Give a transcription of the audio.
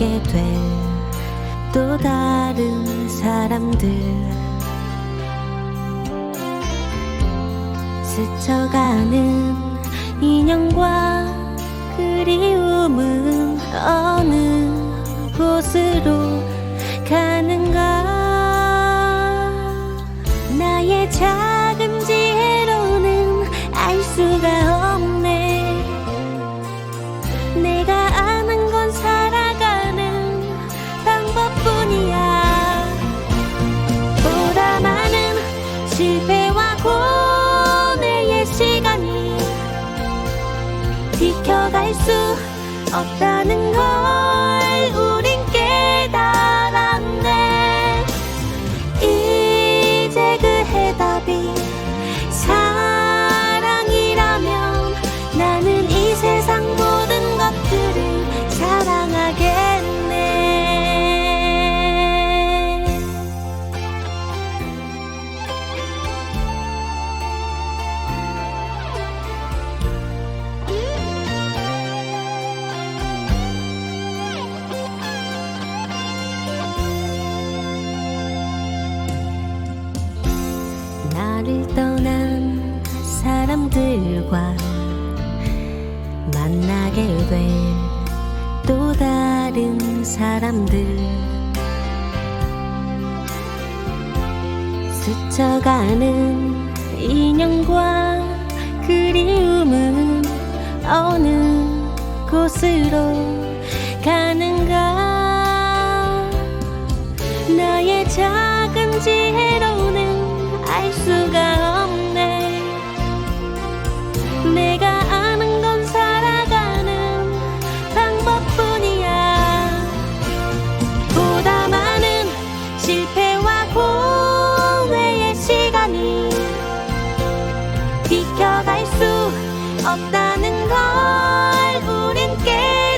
만나게 될 또 다른 사람들 스쳐가는 인연과 그리움은 어느 곳으로 가는가? 나의 작 수 없다는 걸 나를 떠난 사람들과 만나게 될 또 다른 사람들. 스쳐가는 인연과 그리움은 어느 곳으로 가는가? 나의 작은 지혜로는 알 수가 없네. 내가 아는 건 살아가는 방법뿐이야. 보다 많은 실패와 고뇌의 시간이 비켜갈 수 없다는 걸 우린 깨